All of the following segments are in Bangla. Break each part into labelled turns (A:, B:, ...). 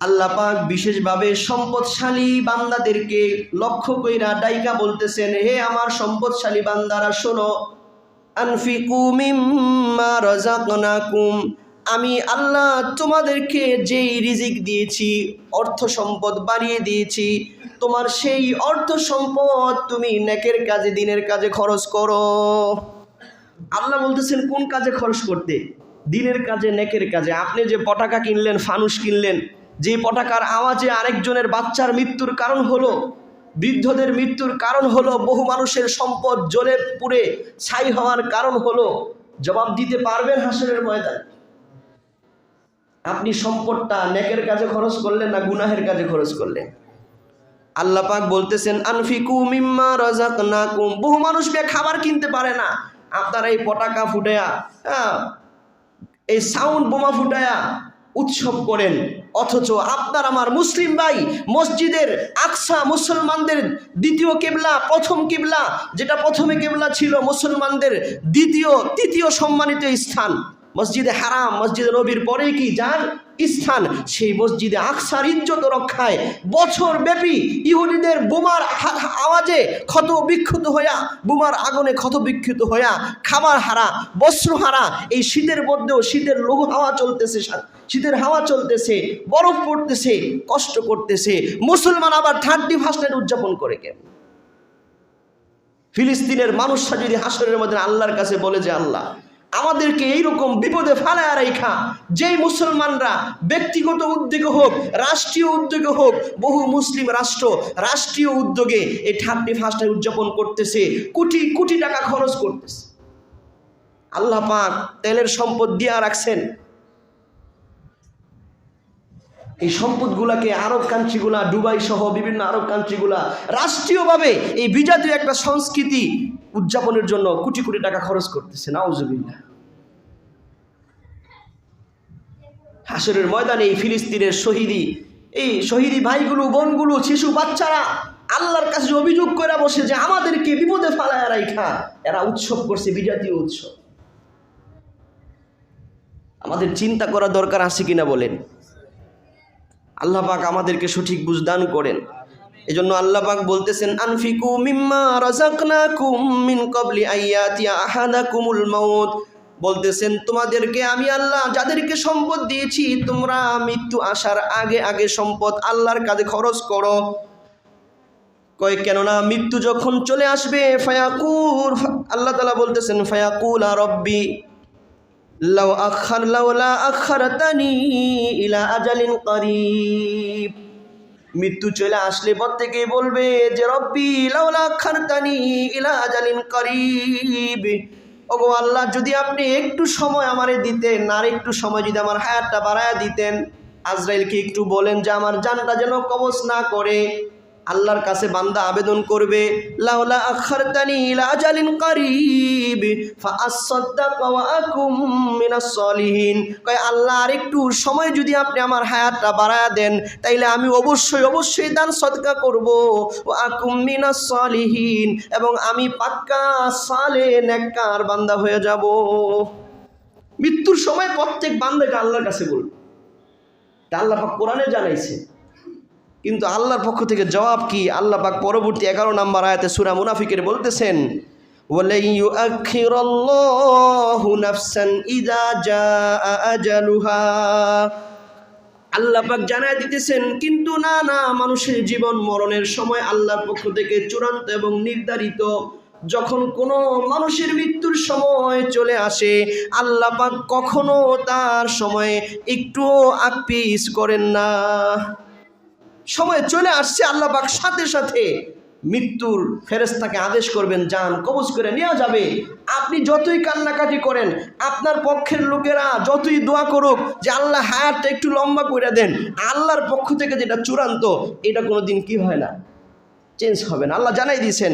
A: আল্লাহ পাক বিশেষভাবে সম্পদশালী বান্দাদেরকে লক্ষ্য কইরা ডাইকা বলতেছেন, হে আমার সম্পদশালী বান্দারা, শোনো। আমি আল্লাহ তোমাদেরকে যেই রিজিক দিয়েছি, অর্থ সম্পদ বাড়িয়ে দিয়েছি, তোমার সেই অর্থ সম্পদ তুমি নেকের কাজে, দিনের কাজে খরচ করো। আল্লাহ বলতেছেন, কোন কাজে খরচ করতে? দিনের কাজে, নেকের কাজে। আপনি যে পটাকা কিনলেন, ফানুস কিনলেন যে পটাকার আওয়াজে আরেকজনের বাচ্চার মৃত্যুর কারণ হলো বৃদ্ধদের মৃত্যুর কারণ হলো বহু মানুষের সম্পদ জ্বলে পুড়ে ছাই হওয়ার কারণ হলো। জবাব দিতে পারবেন হাসরের ময়দান। আপনি সম্পদটা নেকের কাজে খরচ করলেন না গুনাহের কাজে খরচ করলেন? আল্লাহ পাক বলতেছেন আনফিকু মিম্মা রাজাক না কুম বহু মানুষ বে খাবার কিনতে পারে না। আপনারা এই পটাকা ফুটায়া হ্যাঁ, এই সাউন্ড বোমা ফুটায়া উৎসব করেন। অথচ আপনার আমার মুসলিম ভাই মসজিদের আকসা মুসলমানদের দ্বিতীয় কেবলা, প্রথম কেবলা, যেটা প্রথমে কেবলা ছিল মুসলমানদের দ্বিতীয়, তৃতীয় সম্মানিত স্থান। মসজিদে হারাম, মসজিদে রবির পরে কি যার স্থান। সেই মসজিদে আকসার ইজ্জত রক্ষায় বছর ব্যাপী ইহুদিদের বোমার আওয়াজে ক্ষত বিক্ষত হইয়া, বোমার আগুনে ক্ষত বিক্ষত হইয়া খাবার হারা, বস্ত্র হারা, এই শীতের মধ্যেও শীতের লঘু হাওয়া চলতেছে শীতের হাওয়া চলতেছে, বরফ পড়তেছে, কষ্ট করতেছে। মুসলমান আবার থার্টি ফার্স্ট নাইট উদযাপন করে কেন ফিলিস্তিনের মানুষরা যদি হাসরের মধ্যে আল্লাহর কাছে বলে যে, আল্লাহ আমাদেরকে এইরকম বিপদে ফেলায় রেখা যেই মুসলমানরা ব্যক্তিগত উদ্যোগে হোক, রাষ্ট্রীয় উদ্যোগে হোক, বহু মুসলিম রাষ্ট্র রাষ্ট্রীয় উদ্যোগে এই থার্টি ফার্স্টে উদযাপন করতেছে, কোটি কোটি টাকা খরচ করতেছে। আল্লাহ পাক তেলের সম্পদ দিয়া রাখছেন। এই সম্পদগুলাকে আরব কান্ট্রিগুলা দুবাই সহ বিভিন্ন আরব কান্ট্রিগুলা রাষ্ট্রীয়ভাবে এই বিজাতীয় একটা সংস্কৃতি উদযাপনের জন্য কোটি কোটি টাকা খরচ করতেছে, নাউজুবিল্লাহ। হাসরের ময়দানে এই ফিলিস্তিনের শহীদি, এই শহীদি ভাইগুলো, বোনগুলো, শিশু বাচ্চারা আল্লাহর কাছে অভিযোগ করে বসে যে আমাদেরকে বিপদে ফালায় রাইখা। এরা উৎসব করছে, বিজাতীয় উৎসব। আমাদের চিন্তা করা দরকার আছে কিনা বলেন? আল্লাহ পাক আমাদেরকে সঠিক বুঝদান করেন। এজন্য আল্লাহ পাক বলতেছেন, আনফিকু মিম্মা রাযাকনাকুম মিন ক্বাবলি আইয়াতিয়া আহাদাকুমুল মাউত। বলতেছেন, তোমাদেরকে আমি আল্লাহ যাদেরকে সম্পদ দিয়েছি, তোমরা মৃত্যু আসার আগে আগে সম্পদ আল্লাহর কাজে খরচ করো। কয়, কেননা মৃত্যু যখন চলে আসবে ফায়াকুর আল্লাহ তালা বলতেছেন, ফায়াকুল আর রব্বি লাউ আখার, লাউলা আখারতানি ইলা আজালিন করিব। মৃত্যু চলে আসলে প্রত্যেকে বলবে যে, রব্বি লাউলা খানতানি ইলা করিব। ওগো আল্লাহ, যদি আপনি একটু সময় আমারে দিতেন, আর একটু সময় যদি আমার হায়াতটা বাড়ায় দিতেন, আজরাইলকে একটু বলেন যে, আমার জানটা যেন কবচ না করে। আল্লাহর কাছে বান্দা আবেদন করবে ওয়া আল্লাহ আর একটু সময় যদি আপনি আমার হায়াতটা বাড়ায়া দেন, তাইলে আমি অবশ্যই অবশ্যই দান সদকা করব। ও আকুম মিনাস সলিহিন, এবং আমি পাক্কা সালে নেককার বান্দা হয়ে যাব। মৃত্যুর সময় প্রত্যেক বান্দাকে আল্লাহর কাছে বলবে। আল্লাহ কোরআনে জানাইছে। কিন্তু আল্লাহর পক্ষ থেকে জবাব কি? আল্লাহ পাক পরবর্তী এগারো নম্বর আয়াতে সুরা মুনাফিকের বলতেছেন আল্লাপাক জানাই দিতেছেন, কিন্তু না না, মানুষের জীবন মরণের সময় আল্লাহর পক্ষ থেকে চূড়ান্ত এবং নির্ধারিত যখন কোনো মানুষের মৃত্যুর সময় চলে আসে, আল্লাহ পাক কখনো তার সময়ে একটুও আকপিস করেন না। সময় চলে আসছে আল্লাহ পাক সাথে সাথে মৃত্যুর ফেরেস্তাকে আদেশ করবেন, যান, কবজ করে নেওয়া যাবে। আপনি যতই কান্নাকাটি করেন, আপনার পক্ষের লোকেরা যতই দোয়া করুক যে আল্লাহ হায়ারটা একটু লম্বা করে দেন, আল্লাহর পক্ষ থেকে যেটা চূড়ান্ত, এটা কোনো দিন কি হয় না? চেঞ্জ হবে না। আল্লাহ জানাই দিয়েছেন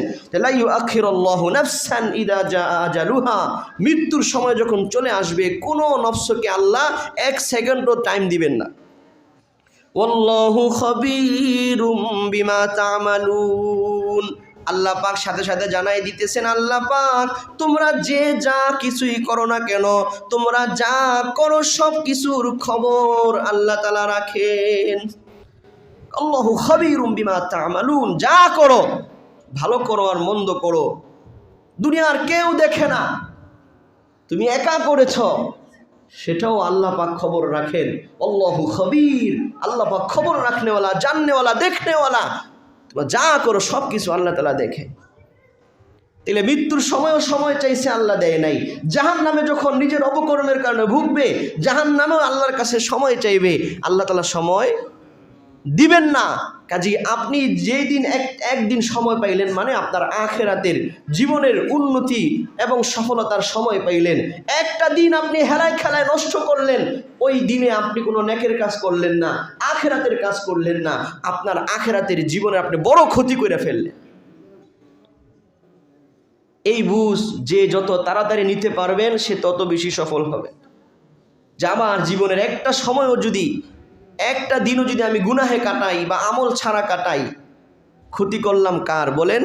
A: মৃত্যুর সময় যখন চলে আসবে, কোনো নফসকে আল্লাহ এক সেকেন্ডও টাইম দিবেন না। ওয়াল্লাহু খবীরুম বিমা তা'মালুন। আল্লাহ পাক সাথে সাথে জানাই দিতেছেন, আল্লাহ পাক, তোমরা যে যা কিছুই করো না কেন, তোমরা যা করো সব কিছুর খবর আল্লাহ তালা রাখেন। আল্লাহু খবিরুম বিমা তামালুন, যা করো, ভালো করো আর মন্দ করো, দুনিয়ার কেউ দেখে না। তুমি একা করেছ সেটাও আল্লাহ পাক খবর রাখেন। আল্লাহু খবির। আল্লাহ পাক খবর রাখনেওয়ালা, জাননেওয়ালা, দেখনেওয়ালা। তোমরা যা করো সব কিছু আল্লাহ তালা দেখে। তাহলে মৃত্যুর সময়ও সময় চাইছে আল্লাহ দেয় নাই। জাহান নামে যখন নিজের অপকর্মের কারণে ভুগবে জাহান নামেও আল্লাহর কাছে সময় চাইবে। আল্লাহ তালা সময় দিবেন না। কাজে আপনি যেই দিন এক, একদিন সময় পাইলেন মানে আপনার আখেরাতের জীবনের উন্নতি এবং সফলতার সময় পাইলেন। একটা দিন আপনি হেলায় খেলায় নষ্ট করলেন, ওই দিনে আপনি কোনো নেকের কাজ করলেন না, আখেরাতের কাজ করলেন না, আপনার আখেরাতের জীবনে আপনি বড় ক্ষতি করে ফেললেন। এই বুঝ যে যত তাড়াতাড়ি নিতে পারবেন, সে তত বেশি সফল হবে। যে আমার জীবনের একটা সময়ও যদি একটা দিনও যদি আমি গুনাহে কাটাই বা আমল ছাড়া কাটাই, ক্ষতি করলাম কার? বলেন।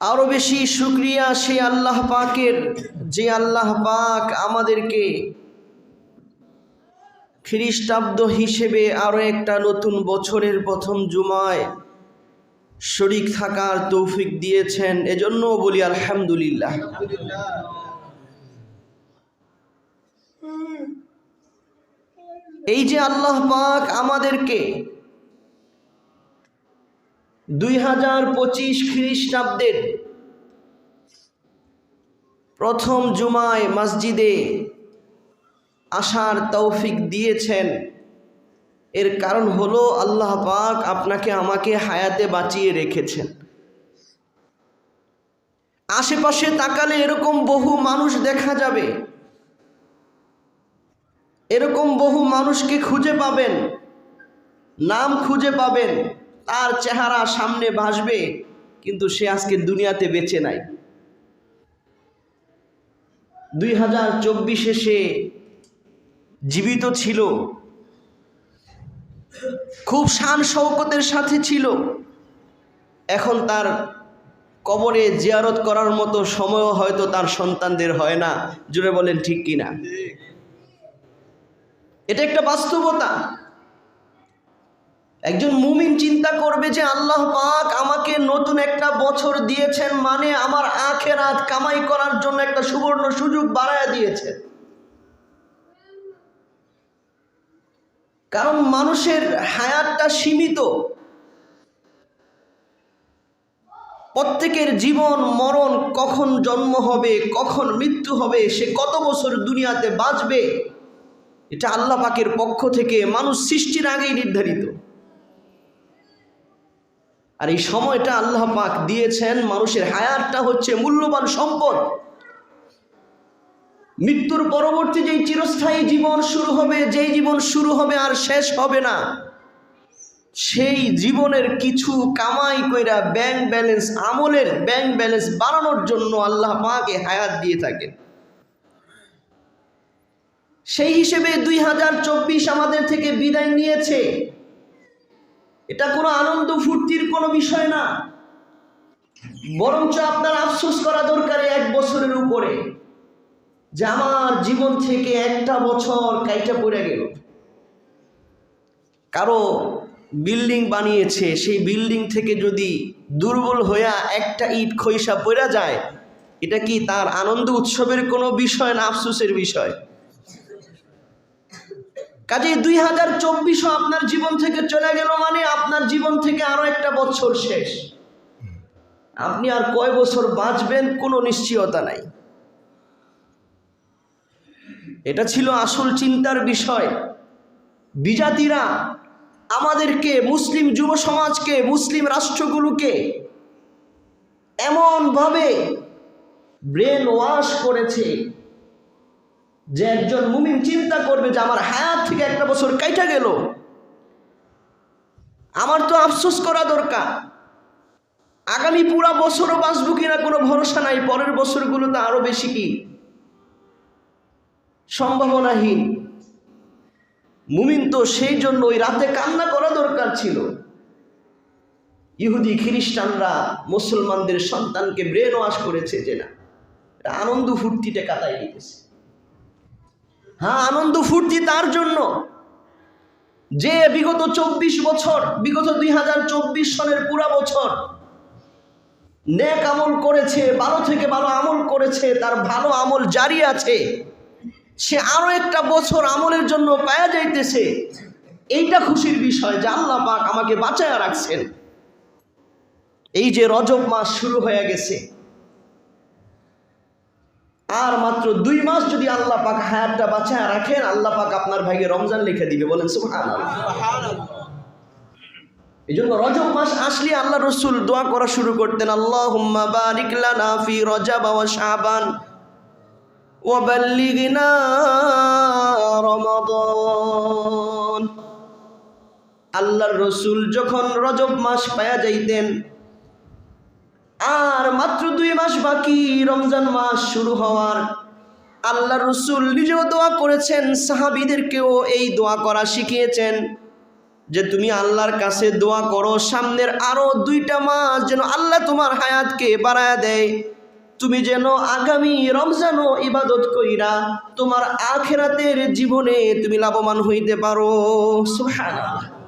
A: আরও বেশি শুক্রিয়া সেই আল্লাহ পাকের, যে আল্লাহ পাক আমাদেরকে খ্রিস্টাব্দ হিসেবে আরও একটা নতুন বছরের প্রথম জুমায় শরিক থাকার তৌফিক দিয়েছেন। এজন্য বলি আলহামদুলিল্লাহ। এই যে আল্লাহ পাক আমাদেরকে দুই হাজার পঁচিশ খ্রিস্টাব্দের প্রথম জুমায় মসজিদে আসার তৌফিক দিয়েছেন, এর কারণ হলো আল্লাহ পাক আপনাকে আমাকে হায়াতে বাঁচিয়ে রেখেছেন। আশেপাশে তাকালে এরকম বহু মানুষ দেখা যাবে। এরকম বহু মানুষকে খুঁজে পাবেন, নাম খুঁজে পাবেন, তার চেহারা সামনে ভাসবে, কিন্তু সে আজকে দুনিয়াতে বেঁচে নাই। দুই হাজার চব্বিশে সে জীবিত ছিল, খুব শান শৌকতের সাথে ছিল। এখন তার কবরে জিয়ারত করার মতো সময়ও হয়তো তার সন্তানদের হয় না জুড়ে বলেন ঠিক কিনা? এটা একটা বাস্তবতা। একজন মুমিন চিন্তা করবে যে আল্লাহ পাক আমাকে নতুন একটা বছর দিয়েছেন মানে আমার আখেরাত কামাই করার জন্য একটা সুবর্ণ সুযোগ বাড়ায় দিয়েছে। কারণ মানুষের হায়াতটা সীমিত। প্রত্যেকের জীবন, মরণ কখন জন্ম হবে, কখন মৃত্যু হবে, সে কত বছর দুনিয়াতে বাঁচবে? এটা আল্লাহ পাকের পক্ষ থেকে মানুষ সৃষ্টির আগেই নির্ধারিত। আর এই সময়টা আল্লাহ পাক দিয়েছেন, মানুষের হায়াতটা হচ্ছে মূল্যবান সম্পদ। মৃত্যুর পরবর্তী যেই চিরস্থায়ী জীবন শুরু হবে, যেই জীবন শুরু হবে আর শেষ হবে না, সেই জীবনের কিছু কামাই কইরা ব্যাংক ব্যালেন্স আমলের ব্যাংক ব্যালেন্স বাড়ানোর জন্য আল্লাহ পাকে হায়াত দিয়ে থাকেন। সেই হিসেবে দুই হাজার চব্বিশ আমাদের থেকে বিদায় নিয়েছে। এটা কোনো আনন্দ ফুর্তির কোনো বিষয় না। বরঞ্চ আপনার আফসোস করা দরকার এক বছরের উপরে যে আমার জীবন থেকে একটা বছর কাইটা পড়ে গেল। কারও বিল্ডিং বানিয়েছে, সেই বিল্ডিং থেকে যদি দুর্বল হইয়া একটা ইট খৈসা পড়া যায়, এটা কি তার আনন্দ উৎসবের কোনো বিষয় না আফসোসের বিষয়? কাজে দুই হাজার চব্বিশও আপনার জীবন থেকে চলে গেল মানে আপনার জীবন থেকে আরও একটা বছর শেষ। আপনি আর কয় বছর বাঁচবেন কোনো নিশ্চয়তা নাই। এটা ছিল আসল চিন্তার বিষয়। বিজাতিরা আমাদেরকে, মুসলিম যুব সমাজকে, মুসলিম রাষ্ট্রগুলোকে এমনভাবে ব্রেন ওয়াশ করেছে যে একজন মুমিন চিন্তা করবে যে আমার হায়াত থেকে একটা বছর কাইটা গেল। আমার তো আফসোস করা দরকার। আগামী পুরা বছরও বাঁচবো কিনা কোনো ভরসা নাই, পরের বছরগুলোতে আরও বেশি কি? সম্ভাবনাহীন। মুমিন তো সেই জন্য ওই রাতে কান্না করা দরকার ছিল। ইহুদি খ্রিস্টানরা মুসলমানদের সন্তানকে ব্রেন ওয়াশ করেছে যে না আনন্দ ফুর্তিতে কাটাই দিতেছে। হ্যাঁ আনন্দ ফুর্তি তার জন্য। যে বিগত চব্বিশ বছর, বিগত দুই হাজার চব্বিশ সনের পুরা বছর নেক আমল করেছে, ভালো থেকে ভালো আমল করেছে, তার ভালো আমল জারি আছে, সে আরও একটা বছর আমলের জন্য পায়া যাইতেছে, এইটা খুশির বিষয় যে আল্লাহ পাক আমাকে বাঁচায় রাখছেন। এই যে রজব মাস শুরু হয়ে গেছে আর মাত্র দুই মাস যদি আল্লাহ পাক হায়াতটা বাছায় রাখেন আল্লাহ পাক আপনার ভাইকে রমজান লিখে দিবে। বলেন সুহান এই জন্য রজব মাস আসলে আল্লাহ রসুল দোয়া করা শুরু করতেন আল্লাহ হুম্মা বারিক লানা ফি রজব ওয়া শাবান ওয়া বাল্লিগনা রমাদান। আল্লাহর রসুল যখন রজব মাস পায়া যাইতেন আর মাত্র দুই মাস বাকি, রমজান মাস শুরু হওয়ার। আল্লাহ রসুল নিজেও দোয়া করেছেন, সাহাবিদেরকেও এই দোয়া করা শিখিয়েছেন যে তুমি আল্লাহর কাছে দোয়া করো, সামনের আরও দুইটা মাস যেন আল্লাহ তোমার হায়াতকে বাড়ায় দেয়। তুমি যেন আগামী রমজানও ইবাদত কইরা তোমার আখেরাতের জীবনে তুমি লাভবান হইতে পারো। সুবহানাল্লাহ।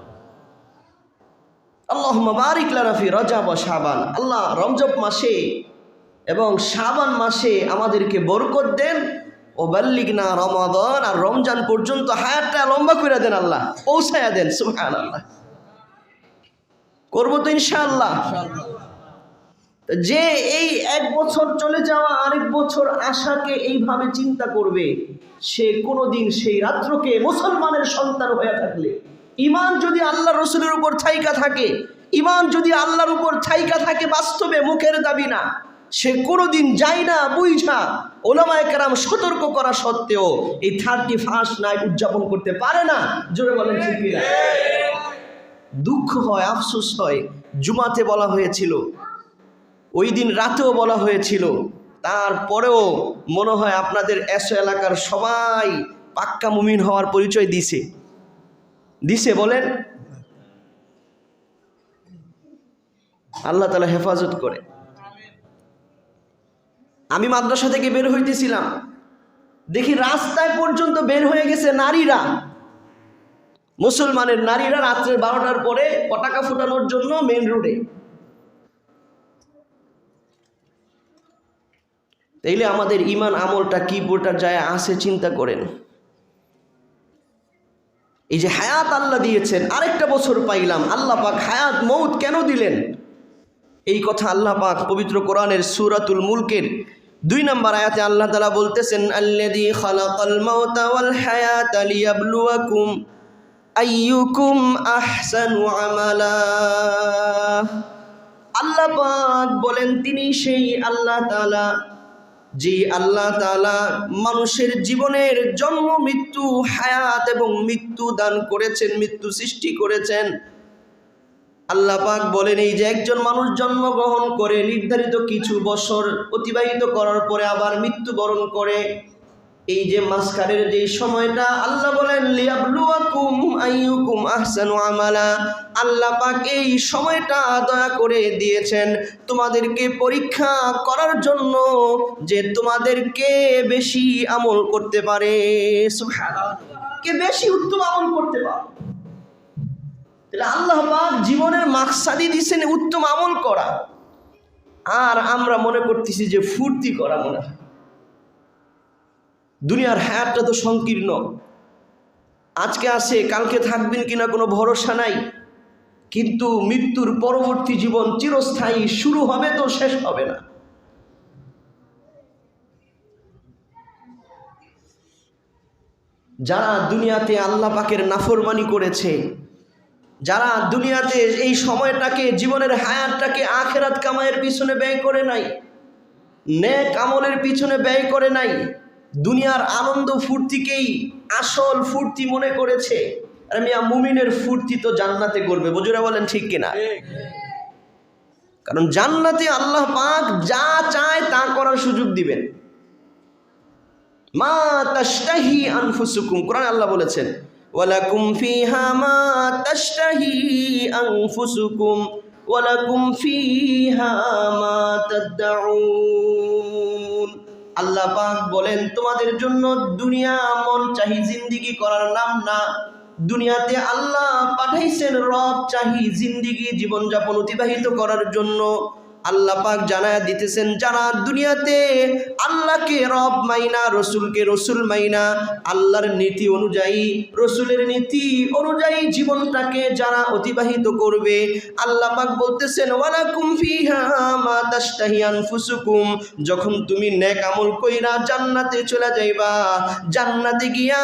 A: আল্লাহ বারিক লানাফি রজাব ও শাবান। আল্লাহ রমজব মাসে এবং শাবান মাসে আমাদেরকে বরকত দেন। ও বাল্লিক না রমাদন, আর রমজান পর্যন্ত হায়াতটা লম্বা করে দেন আল্লাহ, পৌঁছায়া দেন সুহান আল্লাহ করব তো ইনশাআল্লাহ। যে এই এক বছর চলে যাওয়া আরেক বছর আশাকে এইভাবে চিন্তা করবে, সে কোনোদিন সেই রাত্রকে মুসলমানের সন্তান হয়ে থাকলে। ইমান যদি আল্লাহ রসুলের উপর ছাইকা থাকে ইমান যদি আল্লাহর উপর ছাইকা থাকে বাস্তবে মুখের দাবি না, সে কোনোদিন যায় না বুঝা ওলামায় কেরাম সতর্ক করা সত্ত্বেও এই থার্টি ফার্স্ট নাইট উদযাপন করতে পারে না। জোরে বলেন দুঃখ হয়, আফসোস হয়। জুমাতে বলা হয়েছিল, ওই দিন রাতেও বলা হয়েছিল, তারপরেও মনে হয় আপনাদের এসো এলাকার সবাই পাক্কা মুমিন হওয়ার পরিচয় দিছে দিছে বলেন? আল্লাহ তালা হেফাজত করে। আমি মাদ্রাসা থেকে বের হইতেছিলাম। দেখি রাস্তায় পর্যন্ত বের হয়ে গেছে নারীরা। মুসলমানের নারীরা রাত্রের বারোটার পরে পটাকা ফুটানোর জন্য মেন রোডে তাইলে আমাদের ইমান আমলটা কি বোটা যায় আসে চিন্তা করেন। এই যে হায়াত আল্লাহ দিয়েছেন, আরেকটা বছর পাইলাম, আল্লাহ পাক হায়াত মৌত কেন দিলেন? এই কথা আল্লাহ পাক পবিত্র কোরআনের সুরাতুল মুলকের দুই নম্বর আয়াতে আল্লাহ তালা বলতেছেন ওয়াল হায়াতা আল্লাহ বলেন তিনি সেই আল্লাহ তাআলা যে আল্লাহ তালা মানুষের জীবনের জন্ম, মৃত্যু, হায়াত এবং মৃত্যু দান করেছেন, মৃত্যু সৃষ্টি করেছেন। আল্লাহ পাক বলেন, এই যে একজন মানুষ জন্মগ্রহণ করে, নির্ধারিত কিছু বছর অতিবাহিত করার পরে আবার মৃত্যুবরণ করে এই যে মাঝখানের যে সময়টা আল্লাহ বলেন, লিয়াবলুয়াকুম আইয়ুকুম আহসানু আমালা। আল্লাহ পাক এই সময়টা দয়া করে দিয়েছেন তোমাদেরকে পরীক্ষা করার জন্য যে তোমাদেরকে বেশি আমল করতে পারে। কে বেশি উত্তম আমল করতে পারে? তাহলে আল্লাহ পাক জীবনের মাকসাদি দিয়েছেন উত্তম আমল করা। আর আমরা মনে করতেছি যে ফুর্তি করা মনে হয়। দুনিয়ার হায়াতটা তো সংকীর্ণ। আজকে আসে কালকে থাকবেন কিনা কোনো ভরসা নাই। কিন্তু মৃত্যুর পরবর্তী জীবন চিরস্থায়ী, শুরু হবে তো শেষ হবে না। যারা দুনিয়াতে আল্লাহ পাকের নাফরমানি করেছে, যারা দুনিয়াতে এই সময়টাকে, জীবনের হায়াতটাকে আখেরাত কামায়ের পিছনে ব্যয় করে নাই, নেক আমলের পিছনে ব্যয় করে নাই দুনিয়ার আনন্দ ফুর্তিকেই আসল ফুর্তি মনে করেছে। আর মিয়া মুমিনের ফুর্তি তো জান্নাতে করবে বুঝুরা বলেন ঠিক কিনা? কারণ জান্নাতে আল্লাহ পাক যা চায় তা করার সুযোগ দিবেন। মা তাস্তাহি আনফুসুকুম কোরআন আল্লাহ বলেছেন ওয়ালাকুম ফিহা মা তাস্তাহি আনফুসুকুম ওয়ালাকুম ফিহা মা তাদউন আল্লাহ পাক বলেন, তোমাদের জন্য দুনিয়া আমল চাহি জিন্দিগি করার নাম না। দুনিয়াতে আল্লাহ পাঠাইছেন রব চাহি জিন্দিগি জীবনযাপন অতিবাহিত করার জন্য। আল্লাহ পাক জানায়া দিতেছেন যারা দুনিয়াতে আল্লাহকে রব মাইনা, রসুলকে রসুল মাইনা, আল্লাহর নীতি অনুযায়ী, রসুলের নীতি অনুযায়ী জীবনটাকে যারা অতিবাহিত করবে, আল্লাহ পাক বলতেছেন, ওয়ালাকুম ফিহা মা তাশতাহি আনফুসুকুম যখন তুমি নেক আমল কইরা জান্নাতে চলে যাইবা, জান্নাতে গিয়া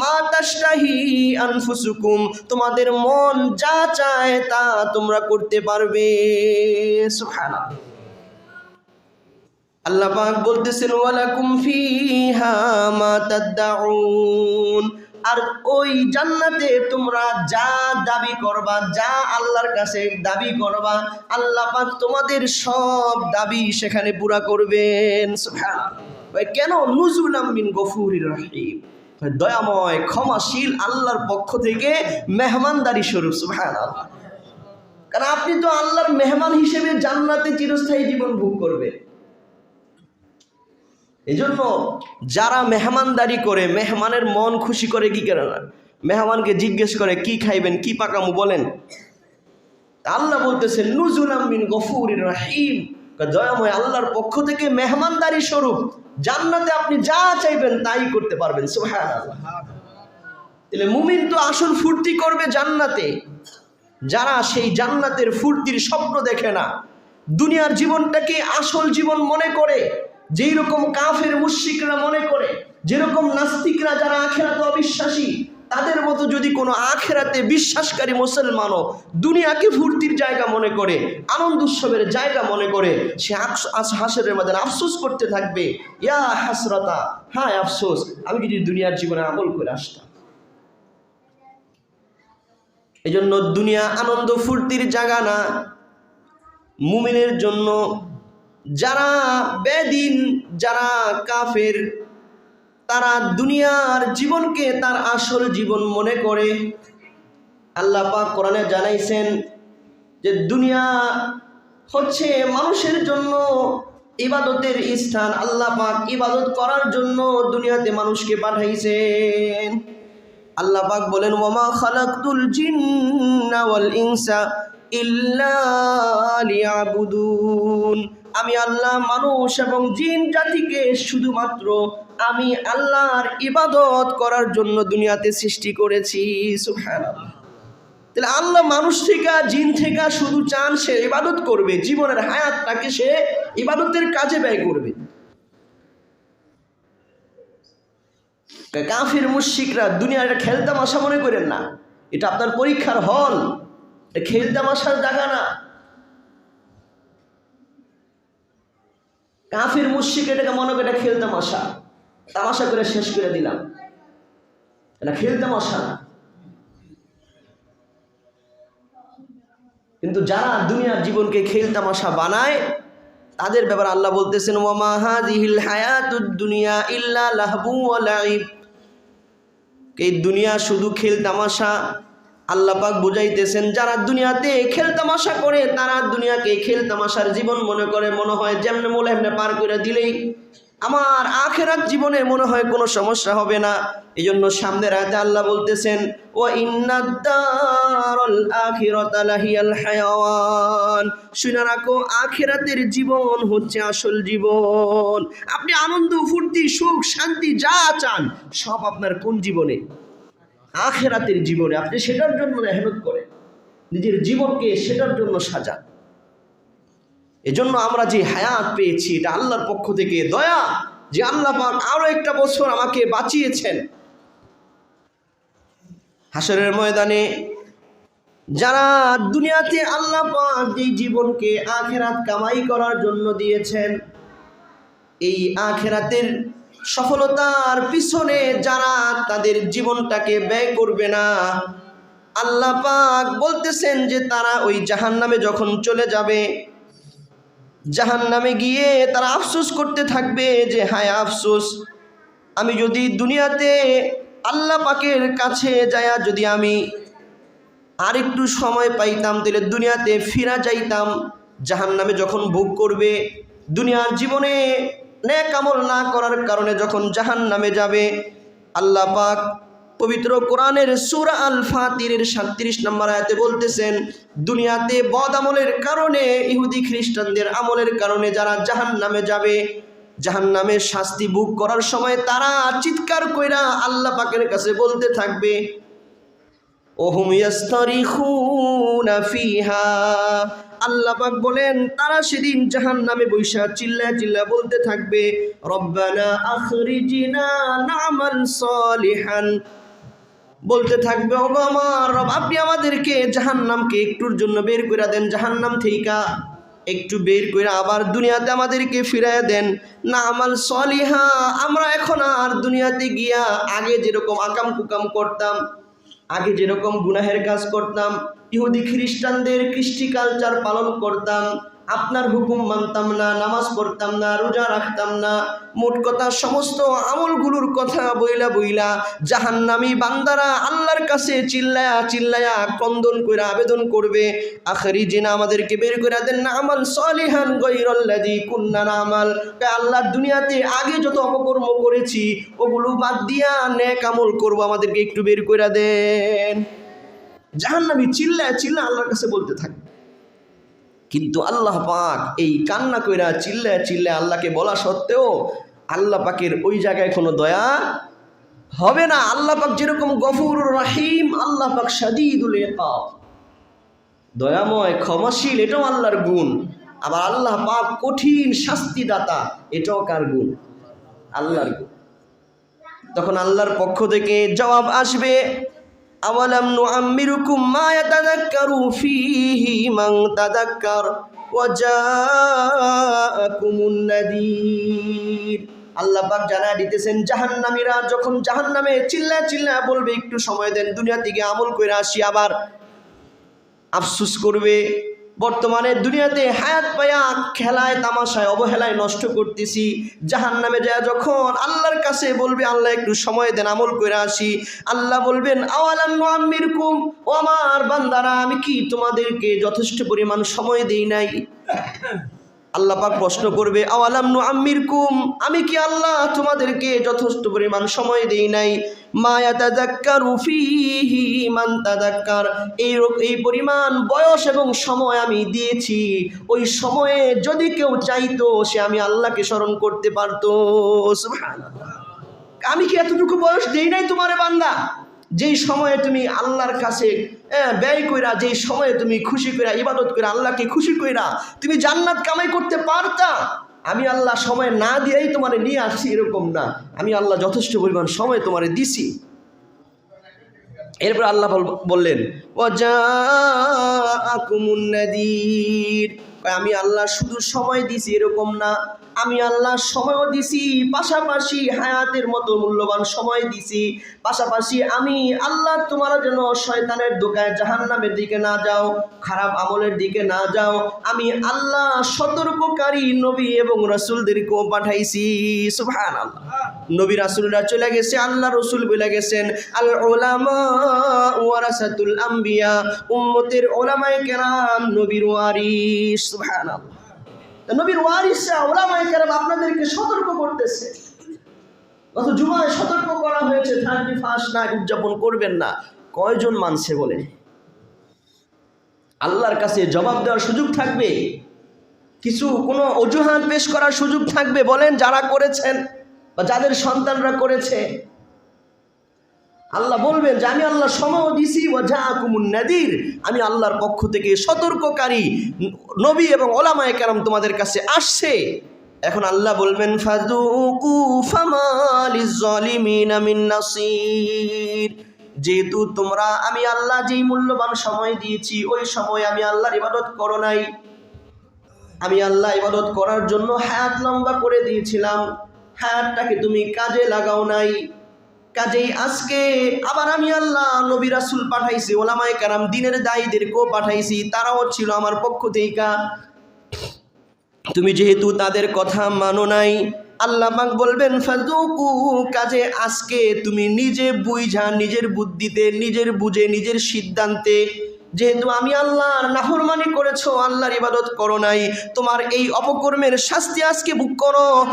A: মা তাশতাহি আনফুসুকুম, তোমাদের মন যা চায় তা তোমরা করতে পারবে। সুবহানাল্লাহ। আল্লাহ পাক বলতেছেন, ওয়ালাকুম ফিহা মা আর ওই জান্নাতে তোমরা যা দাবি করবা, যা আল্লাহর কাছে দাবি করবা, আল্লাহ পাক তোমাদের সব দাবি সেখানে পুরা করবেন। কেন? নুজুলাম মিন গফুরির রহিম। দয়াময়, ক্ষমাশীল আল্লাহর পক্ষ থেকে মেহমানদারি স্বরূপ, সুবহানাল্লাহ। কারণ আপনি তো আল্লাহর মেহমান হিসেবে জান্নাতে চিরস্থায়ী জীবন ভোগ করবেন। এজন্য যারা মেহমানদারি করে, মেহমানের মন খুশি করে কি করে না? মেহমানকে জিজ্ঞেস করে, কি খাইবেন? কি পাকামু? বলেন। আল্লাহ বলতেছেন নুজুল আমিন গফুর রাহিম। দয়াময় আল্লাহর পক্ষ থেকে মেহমানদারি স্বরূপ জান্নাতে আপনি যা চাইবেন তাই করতে পারবেন। সুবহানাল্লাহ। তাহলে মুমিন তো আসল ফুর্তি করবে জান্নাতে। যারা সেই জান্নাতের ফুর্তির স্বপ্ন দেখে না, দুনিয়ার জীবনটাকে আসল জীবন মনে করে, যেই রকম কাফের মুশিকরা মনে করে, যেরকম নাস্তিকরা যারা আখেরাতে অবিশ্বাসী, তাদের মতো যদি কোনো আখেরাতে বিশ্বাসকারী মুসলমানও দুনিয়াকে ফুর্তির জায়গা মনে করে, আনন্দ উৎসবের জায়গা মনে করে, সে হাসরের মধ্যে আফসোস করতে থাকবে, ইয়া হাসরতা হ্যাঁ আফসোস, আমি যদি দুনিয়ার জীবনে আমল করে আসতাম। এই জন্য দুনিয়া আনন্দ ফুর্তির জায়গা না। মুমিনের জন্য যারা বেদিন, যারা কাফের, তারা দুনিয়ার জীবনকে তার আসল জীবন মনে করে। আল্লাহ পাক কোরআনে জানাইছেন যে দুনিয়া হচ্ছে মানুষের জন্য ইবাদতের স্থান। আল্লাহ পাক ইবাদত করার জন্য দুনিয়াতে মানুষকে পাঠাইছেন। আল্লাহ পাক বলেন খালাকতুল জিন্না ওয়াল ইনসা ইল্লা লিয়াবুদুন। আমি আল্লাহ মানুষ এবং জিন জাতিকে শুধুমাত্র আমি আল্লাহর ইবাদত করার জন্য দুনিয়াতে সৃষ্টি করেছি। সুবহানাল্লাহ। তাহলে আল্লাহ মানুষ থেকে, জিন থেকে শুধু চান সে ইবাদত করবে, জীবনের হায়াতটাকে সে ইবাদতের কাজে ব্যয় করবে। কাফির মুশিকরা দুনিয়ার এটা খেলতামাশা মনে করেন না। এটা আপনার পরীক্ষার হল। এটা খেলতামাশার জায়গা না। কাফির মুশিক এটাকে মনে করে এটা খেলতামাশা তামাশা। করে শেষ করে দিলাম। এটা খেলতামাশা না। কিন্তু যারা দুনিয়ার জীবনকে খেলতামাশা বানায়, তাদের ব্যাপারে আল্লাহ বলতেছেন ওয়ামা হাদিহিল হায়াতুদ দুনিয়া ইল্লা লাহবু ওয়া লাইব এই দুনিয়া শুধু খেল তামাশা আল্লাহ পাক বুঝাইতেছেন, যারা দুনিয়াতে খেল তামাশা করে, তারা দুনিয়াকে খেল তামাশার জীবন মনে করে, মনে হয় যেমনে মোলে, এমনি পার করে দিলেই আমার আখেরাত জীবনে মনে হয় কোনো সমস্যা হবে না। এই জন্য সামনের আয়তে আল্লাহ বলতেছেন ও হায়াওয়ান। আখেরাতের জীবন হচ্ছে আসল জীবন। আপনি আনন্দ, ফুর্তি, সুখ, শান্তি যা চান, সব আপনার কোন জীবনে? আখেরাতের জীবনে। আপনি সেটার জন্য মেহনত করেন। নিজের জীবনকে সেটার জন্য সাজান। এজন্য আমরা যে হায়াত পেয়েছি, এটা আল্লাহর পক্ষ থেকে দয়া যে আল্লাহ পাক আরও একটা বছর আমাকে বাঁচিয়েছেন। হাসরের ময়দানে যারা দুনিয়াতে আল্লাহ পাক যে জীবনকে আখেরাত কামাই করার জন্য দিয়েছেন, এই আখেরাতের সফলতার পিছনে যারা তাদের জীবনটাকে ব্যয় করবে না, আল্লাহ পাক বলতেছেন যে তারা ওই জাহান্নামে যখন চলে যাবে জাহান নামে গিয়ে তারা আফসোস করতে থাকবে যে, হায়, আফসোস। আমি যদি দুনিয়াতে আল্লাহ পাকের কাছে যায়া যদি আমি আর একটু সময় পাইতাম, তাহলে দুনিয়াতে ফিরা যাইতাম। জাহান নামে যখন ভোগ করবে, দুনিয়ার জীবনে ন্যাক আমল না করার কারণে যখন জাহান নামে যাবে, আল্লাহ পাক পবিত্র কোরআনের সুরা আল ফাতিরের সাতত্রিশ নম্বর আয়াতে বলতেছেন, দুনিয়াতে বদ আমলের কারণে, ইহুদি খ্রিস্টানদের আমলের কারণে যারা জাহান নামে যাবে জাহান নামের শাস্তি ভোগ করার সময় তারা চিৎকার কইরা আল্লাহ পাকের কাছে বলতে থাকবে আল্লাহ পাক বলেন, তারা সেদিন জাহান নামে বৈশা চিল্লা চিল্লা বলতে থাকবে, রব্বানা আখরিজিনা নামাল সলিহান। বলতে থাকবে ও আমার রব, আপনি আমাদেরকে জাহান্নামকে একটুর জন্য বের করে দেন, জাহান্নাম থেইকা একটু বের করে আবার দুনিয়াতে আমাদেরকে ফিরাইয়া দেন। না, আমাল সলিহা, আমরা এখন আর দুনিয়াতে গিয়া আগে যেরকম আকাম কুকাম করতাম, আগে যেরকম গুনাহের কাজ করতাম, ইহুদি খ্রিস্টানদের কৃষ্টি কালচার পালন করতাম আপনার হুকুম মানতাম না, নামাজ পড়তাম না, রোজা রাখতাম না। মোট কথা সমস্ত আমলগুলোর কথা বইলা বইলা জাহান্নামি বান্দারা আল্লাহর কাছে চিল্লায়া চিল্লায়া ক্রন্দন করে আবেদন করবে। আখরি জিনা আমাদেরকে বের করে দেন না, আমাল সলিহান গৈরল্লাদি কুন্না না আমাল আল্লাহর দুনিয়াতে আগে যত অপকর্ম করেছি, ওগুলো বাদ দিয়া ন্যাক আমল করব আমাদেরকে একটু বের করে দেন। জাহান্নামি চিল্লায় চিল্লা আল্লাহর কাছে বলতে থাকবে কিন্তু আল্লাহ পাক এই কান্না কইরা চিল্লায় চিল্লায় আল্লাহকে বলা সত্ত্বেও আল্লাহ পাকের ওই জায়গায় কোনো দয়া হবে না। আল্লাহ পাক যেরকম গফুর রাহিম, আল্লাহ পাক সাদিদুল দয়াময়, ক্ষমাশীল, এটাও আল্লাহর গুণ। আবার আল্লাহ পাক কঠিন শাস্তিদাতা, এটাও কার গুণ? আল্লাহর গুণ। তখন আল্লাহর পক্ষ থেকে জবাব আসবে আওয়ালাম নুআম্মিরুকুম মা ইয়াতাযাক্কারু ফীহি মান তাযাক্কার ওয়া জাআকুমুন নাদীর আল্লাহ পাক জানা দিতেছেন, জাহান্নামীরা যখন জাহান্নামে চিল্লা চিল্লা বলবে, একটু সময় দেন দুনিয়া থেকে আমল করে আসি, আবার আফসুস করবে। বর্তমানে দুনিয়াতে হায়াত পায়া খেলায়, তামাশায় অবহেলায় নষ্ট করতেছি। জাহান নামে যায় যখন আল্লাহর কাছে বলবে, আল্লাহ, একটু সময় দেন, আমল করে আসি। আল্লাহ বলবেন, আওয়ালাম আম্মির কুম ও আমার বান্দারা, আমি কি তোমাদেরকে যথেষ্ট পরিমাণ সময় দিই নাই? আল্লাহ পাক প্রশ্ন করবে, আওয়ালাম নু আম্মির কুম আমি কি আল্লাহ তোমাদেরকে যথেষ্ট পরিমাণ সময় দেই নাই? মায়া তাদাক্কার ফিহি মান তাদাক্কার এই এই পরিমাণ বয়স এবং সময় আমি দিয়েছি। ওই সময়ে যদি কেউ চাইতো, সে আমি আল্লাহকে স্মরণ করতে পারতো। আমি কি এতটুকু বয়স দেই নাই তোমারে বান্দা? যেই সময়ে তুমি আল্লাহর কাছে ব্যয় কইরা, যেই সময়ে তুমি খুশি কইরা, ইবাদত কইরা, আল্লাহকে খুশি কইরা তুমি জান্নাত কামাই করতে পারতা? আমি আল্লাহ সময় না দিয়েই তোমারে নিয়ে আসছি এরকম না। আমি আল্লাহ যথেষ্ট পরিমাণ সময় তোমারে দিছি। এরপর আল্লাহ বল- বললেন আমি আল্লাহ শুধু সময় দিছি এরকম না। আমি আল্লাহ সময়ও দিছি, পাশাপাশি হায়াতের মতো মূল্যবান সময় দিছি। পাশাপাশি আমি আল্লাহ তোমার যেন শয়তানের দোকায় জাহান্নামের দিকে না যাও, খারাপ আমলের দিকে না যাও। আমি আল্লাহ সতর্ককারী নবী এবং রসুলদেরকেও পাঠাইছি। সুবহান আল্লাহ নবী রাসুলরা চলে গেছে, আল্লাহ রসুল বলে গেছেন আল ওলামা ওয়ারাসাতুল আম্বিয়া উম্মতের ওলামায় কেরাম, নবীর ওয়ারিস সুবহানাল্লাহ। তা নবীর ওয়ারিসরা ওলামায়ে কেরাম আপনাদেরকে সতর্ক করতেছে। গত জুমায় সতর্ক করা হয়েছে, থার্টি ফার্স্ট নাইট উদযাপন করবেন না। কয়জন মানছে বলে? আল্লাহর কাছে জবাব দেওয়ার সুযোগ থাকবে? কিছু কোনো অজুহাত পেশ করার সুযোগ থাকবে বলেন যারা করেছেন বা যাদের সন্তানরা করেছে? আল্লাহ বলবেন যে, আমি আল্লাহ সময় দিছি ও যা কুমুন নাদির। আমি আল্লাহর পক্ষ থেকে সতর্ককারী নবী এবং ওলামায় কেরাম তোমাদের কাছে আসছে। এখন আল্লাহ বলবেন যেহেতু তোমরা, আমি আল্লাহ যেই মূল্যবান সময় দিয়েছি, ওই সময় আমি আল্লাহর ইবাদত করো নাই। আমি আল্লাহ ইবাদত করার জন্য হায়াত লম্বা করে দিয়েছিলাম। হায়াতটাকে তুমি কাজে লাগাও নাই। কাজেই আজকে আবার আমি আল্লাহ নবী রাসুল পাঠাইছি, ওলামায় কারাম দিনের দায়ীদেরকেও পাঠাইছি, তারাও ছিল আমার পক্ষ থেকে তুমি যেহেতু তাদের কথা মানো নাই, আল্লাহ পাক বলবেন ফাজুকু কাজে আজকে তুমি নিজে বুঝা নিজের বুদ্ধিতে, নিজের বুঝে, নিজের সিদ্ধান্তে যেহেতু আমি আল্লাহর নাফরমানি করেছ, আল্লাহর ইবাদত করো নাই, তোমার এই অপকর্মের শাস্তি আজকে বুক করো।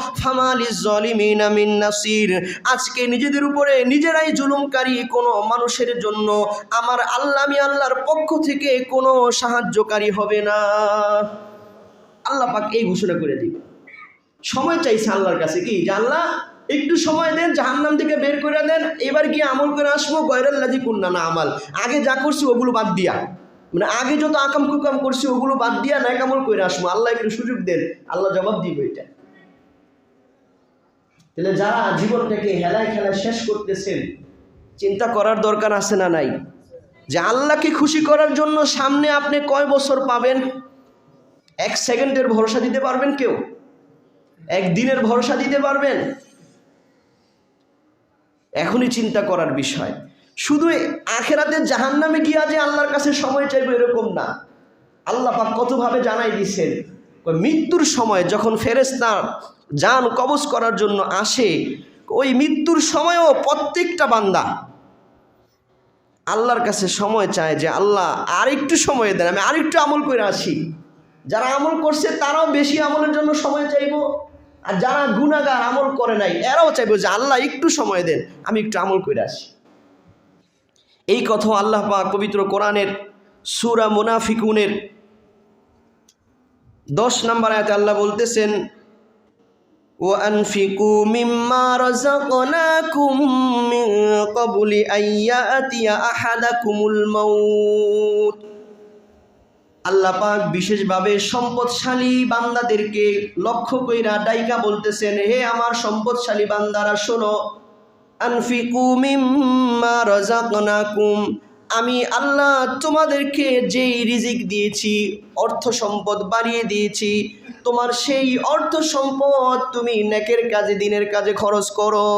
A: নাসির, আজকে নিজেদের উপরে নিজেরাই জুলুমকারী কোনো মানুষের জন্য আমার আল্লাহ, আমি আল্লাহর পক্ষ থেকে কোনো সাহায্যকারী হবে না। আল্লাহ পাক এই ঘোষণা করে দিবে। সময় চাইছে আল্লাহর কাছে কি? যে আল্লাহ একটু সময় দেন, জাহান্নাম থেকে বের করে দেন, এবার গিয়ে আমল করে আসব গয়রাল্লাজি কুন্না না আমাল। আগে যা করছি ওগুলো বাদ দিয়া। মানে আগে যত আকাম কুকাম করছি, ওগুলো বাদ দিয়া ন্যাক কামল করে আসব। আল্লাহ একটু সুযোগ দেন, আল্লাহ জবাব দিব এটা। তাহলে যারা জীবনটাকে হেলায় খেলায় শেষ করতেছেন, চিন্তা করার দরকার আছে না নাই? যে আল্লাহকে খুশি করার জন্য সামনে আপনি কয় বছর পাবেন? এক সেকেন্ডের ভরসা দিতে পারবেন কেউ? একদিনের ভরসা দিতে পারবেন? এখনই চিন্তা করার বিষয়। শুধু আখেরাতে জাহান নামে গিয়া যে আল্লাহর কাছে সময় চাইবে এরকম না। আল্লাহ পাক কতভাবে জানাই ওই মৃত্যুর সময় যখন ফেরেস্তা যান কবজ করার জন্য আসে, ওই মৃত্যুর সময়ও প্রত্যেকটা বান্দা আল্লাহর কাছে সময় চায় যে, আল্লাহ, আরেকটু সময় দেন, আমি আরেকটু আমল করে আসি। যারা আমল করছে তারাও বেশি আমলের জন্য সময় চাইব। আর যারা গুণাগার আমল করে নাই, এরাও চাইবে যে আল্লাহ একটু সময় দেন, আমি একটু আমল করে আসি। এই কথা আল্লাহ পা পবিত্র কোরআনের সুরা মুনাফিকুনের দশ নম্বর আয়তে আল্লাহ বলতেছেন ও আনফিকু মিম্মা রাযাকনাকুম আহাদাকুমুল আল্লাহ পাক বিশেষভাবে সম্পদশালী বান্দাদেরকে লক্ষ্য কইরা ডাইকা বলতেছেন, হে আমার সম্পদশালী বান্দারা, শোনো। আনফিকু আমি আল্লাহ তোমাদেরকে যেই রিজিক দিয়েছি, অর্থ সম্পদ বাড়িয়ে দিয়েছি, তোমার সেই অর্থ সম্পদ তুমি নেকের কাজে, দিনের কাজে খরচ করো।